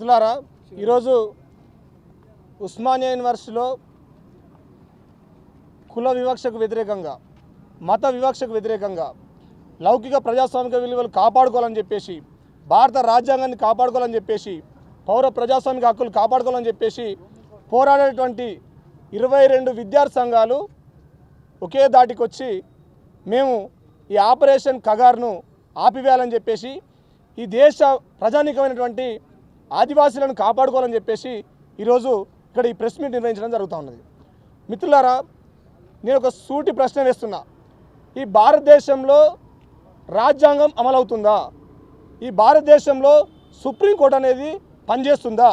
మిత్రులారా ఈరోజు ఉస్మానియా యూనివర్సిటీలో కుల వివక్షకు వ్యతిరేకంగా మత వివక్షకు వ్యతిరేకంగా లౌకిక ప్రజాస్వామిక విలువలు కాపాడుకోవాలని చెప్పేసి భారత రాజ్యాంగాన్ని కాపాడుకోవాలని చెప్పేసి పౌర ప్రజాస్వామిక హక్కులు కాపాడుకోవాలని చెప్పేసి పోరాడేటువంటి ఇరవై రెండు విద్యార్థి సంఘాలు ఒకే దాటికి వచ్చి మేము ఈ ఆపరేషన్ కగార్ను ఆపివేయాలని చెప్పేసి ఈ దేశ ప్రజానీకమైనటువంటి ఆదివాసీలను కాపాడుకోవాలని చెప్పేసి ఈరోజు ఇక్కడ ఈ ప్రెస్ మీట్ నిర్వహించడం జరుగుతూ ఉన్నది. మిత్రులారా నేను ఒక సూటి ప్రశ్న వేస్తున్నా. ఈ భారతదేశంలో రాజ్యాంగం అమలవుతుందా? ఈ భారతదేశంలో సుప్రీంకోర్టు అనేది పనిచేస్తుందా?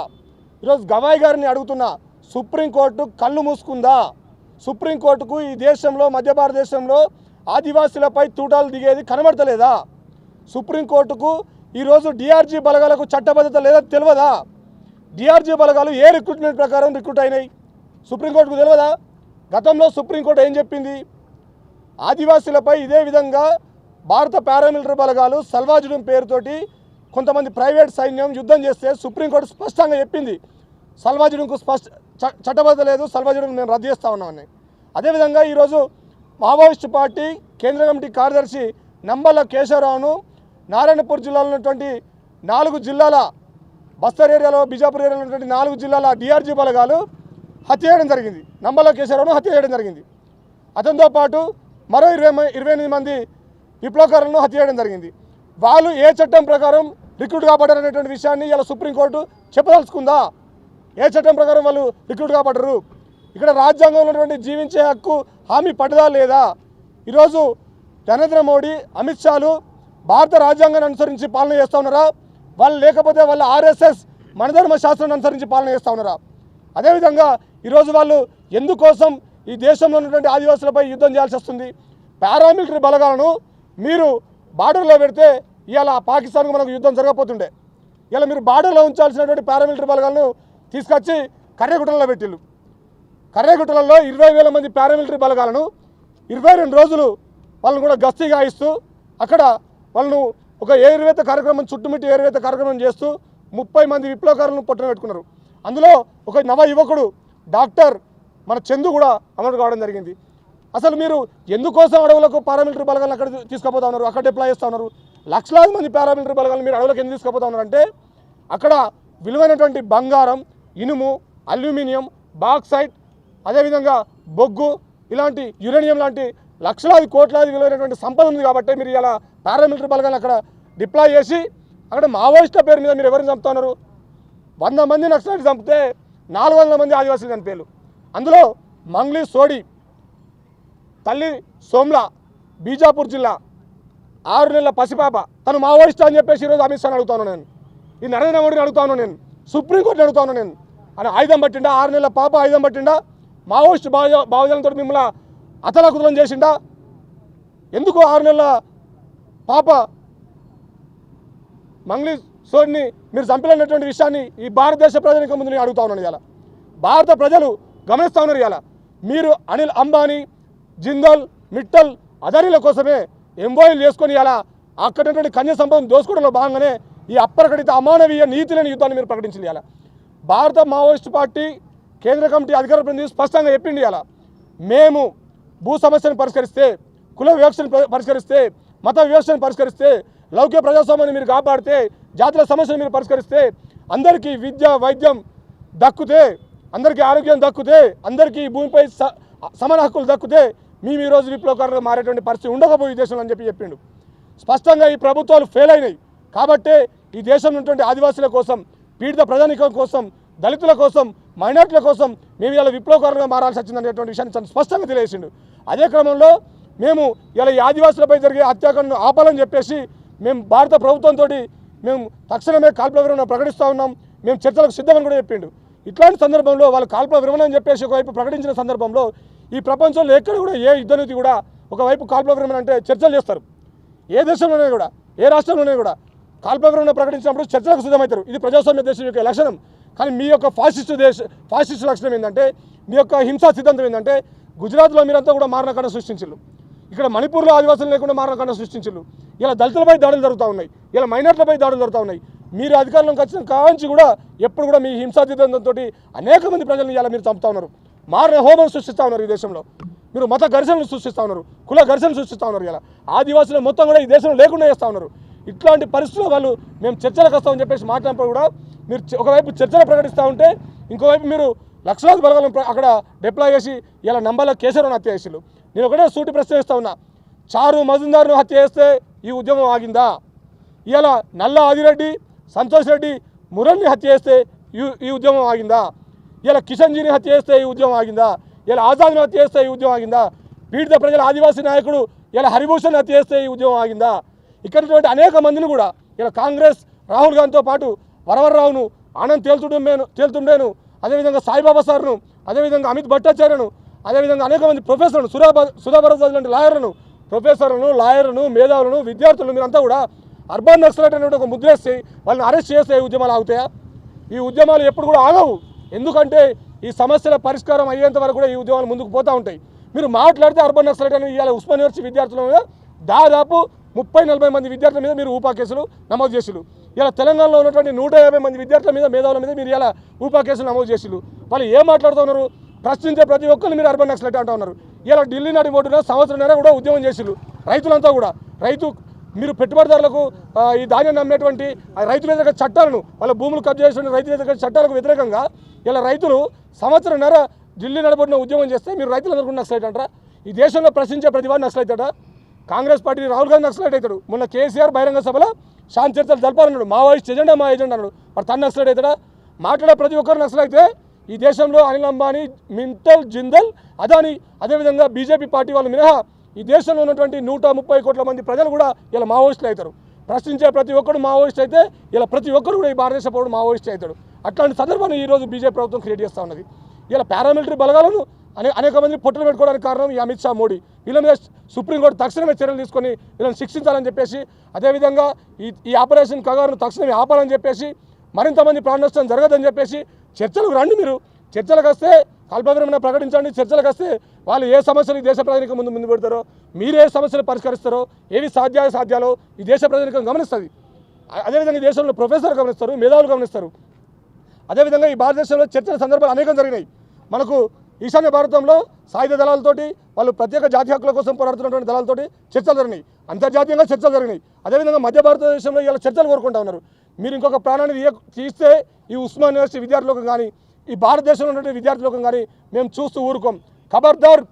ఈరోజు గవాయ్ గారిని అడుగుతున్నా సుప్రీంకోర్టు కళ్ళు మూసుకుందా? సుప్రీంకోర్టుకు ఈ దేశంలో మధ్య భారతదేశంలో ఆదివాసీలపై తూటాలు దిగేది కనబడతలేదా? సుప్రీంకోర్టుకు ఈరోజు డిఆర్జీ బలగాలకు చట్టబద్ధత లేదని తెలియదా? డిఆర్జీ బలగాలు ఏ రిక్రూట్మెంట్ ప్రకారం రిక్రూట్ అయినాయి? సుప్రీంకోర్టుకు తెలియదా? గతంలో సుప్రీంకోర్టు ఏం చెప్పింది? ఆదివాసీలపై ఇదే విధంగా భారత పారామిలిటరీ బలగాలు సల్వాజుడం పేరుతోటి కొంతమంది ప్రైవేట్ సైన్యం యుద్ధం చేస్తే సుప్రీంకోర్టు స్పష్టంగా చెప్పింది. సల్వాజుడంకు స్పష్ట చ- చట్టబద్ధత లేదు సల్వాజుడం మేము రద్దు చేస్తా ఉన్నామని అదేవిధంగా ఈరోజు మావోయిస్టు పార్టీ కేంద్ర కమిటీ కార్యదర్శి నంబల కేశవరావును నారాయణపూర్ జిల్లాలో ఉన్నటువంటి నాలుగు జిల్లాల బస్తర్ ఏరియాలో బిజాపూర్ ఏరియాలో ఉన్నటువంటి నాలుగు జిల్లాల డిఆర్జీ బలగాలు హత్య చేయడం జరిగింది. నంబల కేసీఆర్ను హత్య చేయడం జరిగింది. అతనితో పాటు మరో ఇరవై ఇరవై ఎనిమిది మంది విప్లవకారులను హత్య చేయడం జరిగింది. వాళ్ళు ఏ చట్టం ప్రకారం రిక్రూట్ కాబడ్డారు అనేటువంటి విషయాన్ని ఇలా సుప్రీంకోర్టు చెప్పదలుచుకుందా? ఏ చట్టం ప్రకారం వాళ్ళు రిక్రూట్ కాబడ్డరు ఇక్కడ రాజ్యాంగంలో ఉన్నటువంటి జీవించే హక్కు హామీ పడదా లేదా? ఈరోజు నరేంద్ర మోడీ అమిత్ షాలు భారత రాజ్యాంగాన్ని అనుసరించి పాలన చేస్తూ ఉన్నారా? వాళ్ళు లేకపోతే వాళ్ళ ఆర్ఎస్ఎస్ మనధర్మ శాస్త్రాన్ని అనుసరించి పాలన చేస్తూ ఉన్నారా? అదేవిధంగా ఈరోజు వాళ్ళు ఎందుకోసం ఈ దేశంలో ఉన్నటువంటి ఆదివాసులపై యుద్ధం చేయాల్సి వస్తుంది? పారామిలిటరీ బలగాలను మీరు బార్డర్లో పెడితే ఇవాళ పాకిస్తాన్కు మనకు యుద్ధం జరగపోతుండే ఇలా మీరు బార్డర్లో ఉంచాల్సినటువంటి పారామిలిటరీ బలగాలను తీసుకొచ్చి కర్రెగుట్టలో పెట్టిళ్ళు. కర్రెగుట్టలలో ఇరవై వేల మంది పారామిలిటరీ బలగాలను ఇరవై రెండు రోజులు వాళ్ళని కూడా గస్తీ గాయిస్తూ అక్కడ వాళ్ళను ఒక ఏరువేత కార్యక్రమం చుట్టుముట్టి ఏరువేత కార్యక్రమం చేస్తూ ముప్పై మంది విప్లవకారులను పొట్టన పెట్టుకున్నారు. అందులో ఒక నవ యువకుడు డాక్టర్ మన చందు కూడా అమలు కావడం జరిగింది. అసలు మీరు ఎందుకోసం అడవులకు పారామిలిటరీ బలగాలను అక్కడ తీసుకుపోతా ఉన్నారు? అక్కడ డిప్లాయ్ చేస్తూ ఉన్నారు? లక్షలాది మంది పారామిలిటరీ బలగాలను మీరు అడవులకు ఎందుకు తీసుకుపోతా ఉన్నారంటే అక్కడ విలువైనటువంటి బంగారం ఇనుము అల్యూమినియం బాక్సైట్ అదేవిధంగా బొగ్గు ఇలాంటి యురేనియం లాంటి లక్షలాది కోట్లాది విలువైనటువంటి సంపద ఉంది కాబట్టి మీరు ఇలా పారామిలిటరీ బలగాన్ని అక్కడ డిప్లాయ్ చేసి అక్కడ మావోయిస్టుల పేరు మీద మీరు ఎవరిని చంపుతున్నారు వంద మంది నక్సలైట్ చంపితే నాలుగు వందల మంది ఆదివాసులు చనిపోయారు. అందులో మంగ్లీ సోడి తల్లి సోమ్ల బీజాపూర్ జిల్లా ఆరు నెలల పసిపాప. తను మావోయిస్ట్ అని చెప్పేసి ఈరోజు అమిత్ షాని అడుగుతాను నేను. ఈ నరేంద్ర మోడీని అడుగుతాను నేను. సుప్రీంకోర్టుని అడుగుతాను నేను. అని ఆయుధం పట్టిండా? ఆరు నెలల పాప ఆయుధం పట్టిండా? మావోయిస్ట్ భావ భావజనంతో మిమ్మల్ని అతలకుతలం చేసిండా? ఎందుకు ఆరు నెలల పాప మంగ్లీ సోడ్ని మీరు చంపలేనటువంటి విషయాన్ని ఈ భారతదేశ ప్రజలకు ముందు నేను అడుగుతా ఉన్నాను ఇలా భారత ప్రజలు గమనిస్తూ ఉన్నారు ఇలా మీరు అనిల్ అంబానీ జిందాల్ మిట్టల్ అదానీల కోసమే ఎంబోయిల్ చేసుకొని ఇలా అక్కడటువంటి కన్య సంపదం దోసుకోవడంలో భాగంగానే ఈ అప్రకటిత అమానవీయ నీతి లేని యుద్ధాన్ని మీరు ప్రకటించింది ఇలా భారత మావోయిస్ట్ పార్టీ కేంద్ర కమిటీ అధికార ప్రతినిధి స్పష్టంగా చెప్పింది ఇలా మేము భూ సమస్యను పరిష్కరిస్తే కుల వివక్షను పరిష్కరిస్తే మత వివక్షను పరిష్కరిస్తే లౌకిక ప్రజాస్వామ్యాన్ని మీరు కాపాడితే జాతుల సమస్యను మీరు పరిష్కరిస్తే అందరికీ విద్య వైద్యం దక్కుతే అందరికీ ఆరోగ్యం దక్కుతే అందరికీ భూమిపై స- సమాన హక్కులు దక్కుతే మేము ఈరోజు విప్లవకారులు మారేటువంటి పరిస్థితి ఉండకపోయి దేశంలో అని చెప్పి చెప్పిండు. స్పష్టంగా ఈ ప్రభుత్వాలు ఫెయిల్ అయినాయి. కాబట్టే ఈ దేశంలో ఉన్నటువంటి ఆదివాసుల కోసం పీడిత ప్రజానికం కోసం దళితుల కోసం మైనార్టీల కోసం మేము ఇలా విప్లవకరంగా మారాల్సి వచ్చిందనేటువంటి విషయాన్ని చాలా స్పష్టంగా తెలియజేసిండు. అదే క్రమంలో మేము ఇలా ఈ ఆదివాసులపై జరిగే అత్యాకరణను ఆపాలని చెప్పేసి మేము భారత ప్రభుత్వంతో మేము తక్షణమే కాల్పుల విరమణ ప్రకటిస్తూ ఉన్నాం. మేము చర్చలకు సిద్ధమని కూడా చెప్పిండు. ఇట్లాంటి సందర్భంలో వాళ్ళు కాల్పుల విరమణ అని చెప్పేసి ఒకవైపు ప్రకటించిన సందర్భంలో ఈ ప్రపంచంలో ఎక్కడ కూడా ఏ యుద్ధనీతి కూడా ఒకవైపు కాల్పుల విరమణ అంటే చర్చలు చేస్తారు. ఏ దేశంలోనే కూడా ఏ రాష్ట్రంలోనే కూడా కాల్పుల విరమణ ప్రకటించినప్పుడు చర్చలకు సిద్ధమవుతారు. ఇది ప్రజాస్వామ్య దేశం యొక్క లక్షణం. కానీ మీ యొక్క ఫాసిస్ట్ దేశ ఫాసిస్ట్ లక్షణం ఏంటంటే మీ యొక్క హింసా సిద్ధాంతం ఏంటంటే గుజరాత్లో మీరంతా కూడా మారణకాండ సృష్టించారు ఇక్కడ మణిపూర్లో ఆదివాసులు లేకుండా మారణకాండ సృష్టించారు ఇలా దళితులపై దాడులు జరుగుతూ ఉన్నాయి. ఇలా మైనార్లపై దాడులు జరుగుతూ ఉన్నాయి. మీరు అధికారంలోకి వచ్చిన కాంచి కూడా ఎప్పుడు కూడా మీ హింసా సిద్ధాంతంతో అనేక మంది ప్రజలను ఇలా మీరు చంపుతా ఉన్నారు. మారిన హోమం సృష్టిస్తూ ఉన్నారు ఈ దేశంలో. మీరు మత ఘర్షణలు సృష్టిస్తూ ఉన్నారు. కుల ఘర్షణలు సృష్టిస్తూ ఉన్నారు ఇలా. ఆదివాసులు మొత్తం కూడా ఈ దేశంలో లేకుండా చేస్తూ ఉన్నారు. ఇట్లాంటి పరిస్థితుల్లో వాళ్ళు మేము చర్చలకు వస్తామని చెప్పేసి మాట్లాడినప్పుడు కూడా మీరు ఒకవైపు చర్చలు ప్రకటిస్తూ ఉంటే ఇంకోవైపు మీరు లక్షలాది బలగాలను అక్కడ డిప్లాయ్ చేసి ఇలా నంబర్లో కేసీఆర్ను హత్య చేసారు నేను ఒకటే సూటి ప్రశ్నిస్తా ఉన్నా. చారు మజుందార్ను హత్య చేస్తే ఈ ఉద్యమం ఆగిందా? ఇలా నల్ల ఆదిరెడ్డి సంతోష్ రెడ్డి మురళిని హత్య చేస్తే ఈ ఈ ఉద్యమం ఆగిందా? ఇలా కిషన్జీని హత్య చేస్తే ఈ ఉద్యమం ఆగిందా? ఇలా ఆజాద్ని హత్య చేస్తే ఈ ఉద్యమం ఆగిందా? పీడిత ప్రజల ఆదివాసీ నాయకుడు ఇలా హరిభూషణ్ హత్య చేస్తే ఈ ఉద్యమం ఆగిందా? ఇక్కడ అనేక మందిని కూడా ఇలా కాంగ్రెస్ రాహుల్ గాంధీతో పాటు వరవరరావును ఆనంద్ తేల్తుండేను తేల్తుండేను. అదేవిధంగా సాయిబాబా సార్ను అదేవిధంగా అమిత్ భట్టాచార్యను అదేవిధంగా అనేక మంది ప్రొఫెసర్లు సుధా సుధా లాంటి లాయర్లను ప్రొఫెసర్లను లాయర్లను మేధావులను విద్యార్థులను మీరంతా కూడా అర్బన్ నక్సలైట్ అనేటువంటి ఒక ముద్రేసి వాళ్ళని అరెస్ట్ చేస్తే ఈ ఉద్యమాలు ఆగుతాయా? ఈ ఉద్యమాలు ఎప్పుడు కూడా ఆగవు. ఎందుకంటే ఈ సమస్యల పరిష్కారం అయ్యేంత వరకు కూడా ఈ ఉద్యమాలు ముందుకు పోతూ ఉంటాయి. మీరు మాట్లాడితే అర్బన్ నక్సలైట్ అని ఇవాళ ఉస్మాన్ యూనివర్సిటీ విద్యార్థుల దాదాపు ముప్పై నలభై మంది విద్యార్థుల మీద మీరు ఊపా కేసులు నమోదు చేసిరు ఇలా తెలంగాణలో ఉన్నటువంటి నూట యాభై మంది విద్యార్థుల మీద మేధావుల మీద మీరు ఇలా ఊపా కేసులు నమోదు చేసిరు వాళ్ళు ఏం మాట్లాడుతున్నారు ప్రశ్నించే ప్రతి ఒక్కరు మీరు అర్బన్ నక్సలైట్ అంటూ ఉన్నారు. ఇలా ఢిల్లీ నాటి ఓటున సంవత్సరంన్నర కూడా ఉద్యమం చేసిరు రైతులంతా కూడా. రైతు మీరు పెట్టుబడిదారులకు ఈ ధాన్యాన్ని నమ్మేటువంటి ఆ రైతు వ్యతిరేక చట్టాలను వాళ్ళ భూములు కబ్జా చేసిన రైతు వ్యతిరేక చట్టాలకు వ్యతిరేకంగా ఇలా రైతులు సంవత్సరంన్నర ఢిల్లీ నడబడిన ఉద్యమం చేస్తే మీరు రైతులందరూ కూడా నక్సలైట్ అంటారా? ఈ దేశంలో ప్రశ్నించే ప్రతి వాడు నక్సలైట్ అంటారా? కాంగ్రెస్ పార్టీ రాహుల్ గాంధీ నక్సలైట్ అవుతాడు. మొన్న కేసీఆర్ బహిరంగ సభలో శాంతి చర్చలు జరపాలన్నాడు. మావోయిస్ట్ ఎజెండా మా ఎజెండా అన్నాడు. మరి తను నక్సలైట్ అవుతాడా? మాట్లాడే ప్రతి ఒక్కరు నక్సలైతే ఈ దేశంలో అనిల్ అంబానీ మింటల్ జిందల్ అదాని అదేవిధంగా బీజేపీ పార్టీ వాళ్ళు మినహా ఈ దేశంలో ఉన్నటువంటి నూట ముప్పై కోట్ల మంది ప్రజలు కూడా ఇలా మావోయిస్టులు అవుతారు. ప్రశ్నించే ప్రతి ఒక్కరు మావోయిస్ట్ అయితే ఇలా ప్రతి ఒక్కరు కూడా ఈ భారతదేశ పౌరుడు మావోయిస్ట్ అవుతాడు. అట్లాంటి సందర్భాన్ని ఈరోజు బీజేపీ ప్రభుత్వం క్రియేట్ చేస్తూ ఉన్నది. ఇలా పారామిలిటరీ బలగాలను అనే అనేక మంది పొట్టలు పెట్టుకోవడానికి కారణం ఈ అమిత్ షా మోడీ. వీళ్ళ మీద సుప్రీంకోర్టు తక్షణమే చర్యలు తీసుకొని వీళ్ళని శిక్షించాలని చెప్పేసి అదేవిధంగా ఈ ఈ ఆపరేషన్ కగారును తక్షణమే ఆపాలని చెప్పేసి మరింత మంది ప్రాణ నష్టం జరగదని చెప్పేసి చర్చలకు రండి మీరు. చర్చలకు వస్తే కల్పవిరమణ ప్రకటించండి. చర్చలకు వస్తే వాళ్ళు ఏ సమస్యలు ఈ దేశ ప్రజలకు ముందు ముందు పెడతారో మీరు ఏ సమస్యలు పరిష్కరిస్తారో ఏవి సాధ్యాయ సాధ్యాలో ఈ దేశ ప్రజలకు గమనిస్తుంది. అదేవిధంగా ఈ దేశంలో ప్రొఫెసర్ గమనిస్తారు మేధావులు గమనిస్తారు. అదేవిధంగా ఈ భారతదేశంలో చర్చల సందర్భాలు అనేకం జరిగినాయి. మనకు ఈశాన్య భారతంలో సాయుధ దళాలతోటి వాళ్ళు ప్రత్యేక జాతి హక్కుల కోసం పోరాడుతున్నటువంటి దళాలతోటి చర్చలు జరిగినాయి. అంతర్జాతీయంగా చర్చలు జరిగినాయి. అదేవిధంగా మధ్య భారతదేశంలో ఇలా చర్చలు కోరుకుంటా ఉన్నారు. మీరు ఇంకొక ప్రాణాన్ని తీస్తే ఈ ఉస్మాన్ యూనివర్సిటీ విద్యార్థులకు కానీ ఈ భారతదేశంలో ఉన్నటువంటి విద్యార్థులకు కానీ మేము చూస్తూ ఊరుకోం. ఖబర్దార్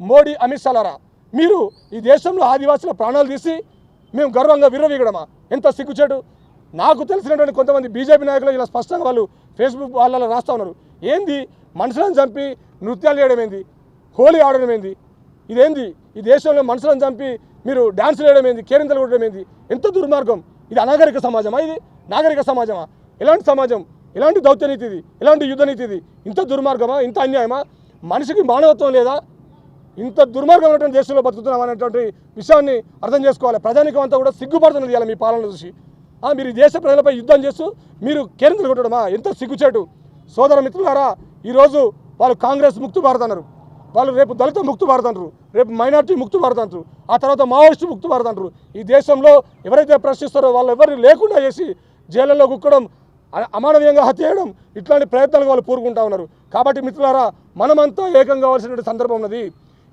మోడీ అమిత్ షాలారా మీరు ఈ దేశంలో ఆదివాసుల ప్రాణాలు తీసి మేము గర్వంగా విర్రవీగడమా? ఎంత సిగ్గుచేటు? నాకు తెలిసినటువంటి కొంతమంది బీజేపీ నాయకులు ఇలా స్పష్టంగా వాళ్ళు ఫేస్బుక్ వాళ్ళలో రాస్తా ఉన్నారు. ఏంది? మనుషులను చంపి నృత్యాలు చేయడం ఏంది? హోలీ ఆడడం ఏంది? ఇదేంది? ఈ దేశంలో మనుషులను చంపి మీరు డ్యాన్సులు వేయడం ఏంది? కేరింతలు కొట్టడం ఏంది? ఎంత దుర్మార్గం! ఇది అనాగరిక సమాజమా ఇది? నాగరిక సమాజమా? ఎలాంటి సమాజం? ఎలాంటి దౌత్యనీతి ఇది? ఎలాంటి యుద్ధనీతి ఇది? ఇంత దుర్మార్గమా? ఇంత అన్యాయమా? మనిషికి మానవత్వం లేదా? ఇంత దుర్మార్గమైనటువంటి దేశంలో బతుకుతున్నాం అనేటువంటి విషయాన్ని అర్థం చేసుకోవాలి. ప్రజానికం అంతా కూడా సిగ్గుపడుతున్నది ఇలా మీ పాలన చూసి. మీరు ఈ దేశ ప్రజలపై యుద్ధం చేస్తూ మీరు కేరింతలు కొట్టడమా? ఎంత సిగ్గుచేటు! సోదర మిత్రులారా ఈరోజు వాళ్ళు కాంగ్రెస్ ముక్తు భారత్ అన్నారు. వాళ్ళు రేపు దళిత ముక్తు భారత్ అంటారు. రేపు మైనార్టీ ముక్తు భారత్ అంటారు. ఆ తర్వాత మావోయిస్టు ముక్తు భారత్ అంటారు. ఈ దేశంలో ఎవరైతే ప్రశ్నిస్తారో వాళ్ళు ఎవరిని లేకుండా చేసి జైళ్ళలో కుక్కడం అమానవీయంగా హత్య చేయడం ఇట్లాంటి ప్రయత్నాలు వాళ్ళు పూరుకుంటా ఉన్నారు. కాబట్టి మిత్రులారా మనమంతా ఏకం కావాల్సినటువంటి సందర్భం ఉన్నది.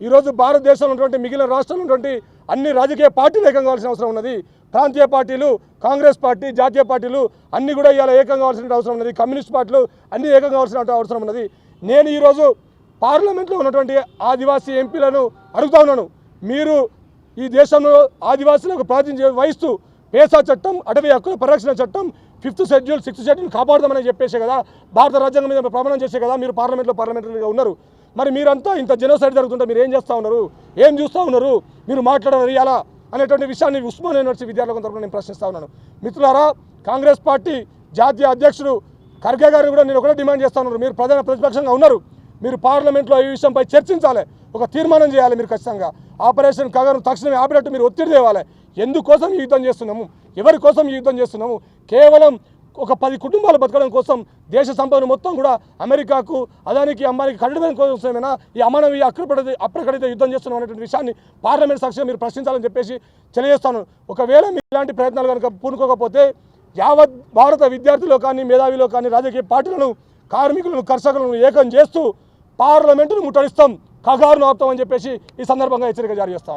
ఈరోజు భారతదేశంలో ఉన్నటువంటి మిగిలిన రాష్ట్రంలో ఉన్నటువంటి అన్ని రాజకీయ పార్టీలు ఏకం కావాల్సిన అవసరం ఉన్నది. ప్రాంతీయ పార్టీలు కాంగ్రెస్ పార్టీ జాతీయ పార్టీలు అన్నీ కూడా ఇవాళ ఏకం కావాల్సిన అవసరం ఉన్నది. కమ్యూనిస్ట్ పార్టీలు అన్ని ఏకం కావాల్సిన అవసరం ఉన్నది. నేను ఈరోజు పార్లమెంట్లో ఉన్నటువంటి ఆదివాసీ ఎంపీలను అడుగుతా ఉన్నాను. మీరు ఈ దేశంలో ఆదివాసులకు ప్రాతినిధ్యం వహిస్తూ పేసా చట్టం అటవీ హక్కుల పరిరక్షణ చట్టం ఫిఫ్త్ షెడ్యూల్ సిక్స్త్ షెడ్యూల్ కాపాడదామని చెప్పేసే కదా భారత రాజ్యాంగం మీద ప్రమాణం చేసే కదా మీరు పార్లమెంట్లో పార్లమెంటరీగా ఉన్నారు. మరి మీరంతా ఇంత జనోసైడ్ జరుగుతుంటే మీరు ఏం చేస్తూ ఉన్నారు? ఏం చూస్తూ ఉన్నారు? మీరు మాట్లాడరు ఎలా అనేటువంటి విషయాన్ని ఉస్మాన్ యూనివర్సిటీ విద్యార్థుల తరఫున నేను ప్రశ్నిస్తా ఉన్నాను. మిత్రులారా కాంగ్రెస్ పార్టీ జాతీయ అధ్యక్షుడు ఖర్గే గారిని కూడా నేను ఒకటే డిమాండ్ చేస్తా ఉన్నారు మీరు ప్రధాన ప్రతిపక్షంగా ఉన్నారు. మీరు పార్లమెంట్లో ఈ విషయంపై చర్చించాలి. ఒక తీర్మానం చేయాలి మీరు ఖచ్చితంగా. ఆపరేషన్ కగర్ను తక్షణమే ఆపినట్టు మీరు ఒత్తిడి తేవాలి. ఎందుకోసం ఈ యుద్ధం చేస్తున్నాము? ఎవరి కోసం ఈ యుద్ధం చేస్తున్నాము? కేవలం ఒక పది కుటుంబాలు బతకడం కోసం దేశ సంపదను మొత్తం కూడా అమెరికాకు అదానికి అమ్మానికి కట్టడం కోసమైనా ఈ అమానవీయ అక్రపడిత అప్రకటిత యుద్ధం చేస్తున్నాం అనేటువంటి విషయాన్ని పార్లమెంట్ సాక్షిగా మీరు ప్రశ్నించాలని చెప్పేసి తెలియజేస్తాను. ఒకవేళ మీరు ఇలాంటి ప్రయత్నాలు కనుక పూనుకోకపోతే యావత్ భారత విద్యార్థిలో కానీ మేధావిలో కానీ రాజకీయ పార్టీలను కార్మికులను కర్షకులను ఏకం చేస్తూ పార్లమెంటును ముట్టడిస్తాం కగారును ఆపుతామని చెప్పేసి ఈ సందర్భంగా హెచ్చరిక జారీ చేస్తా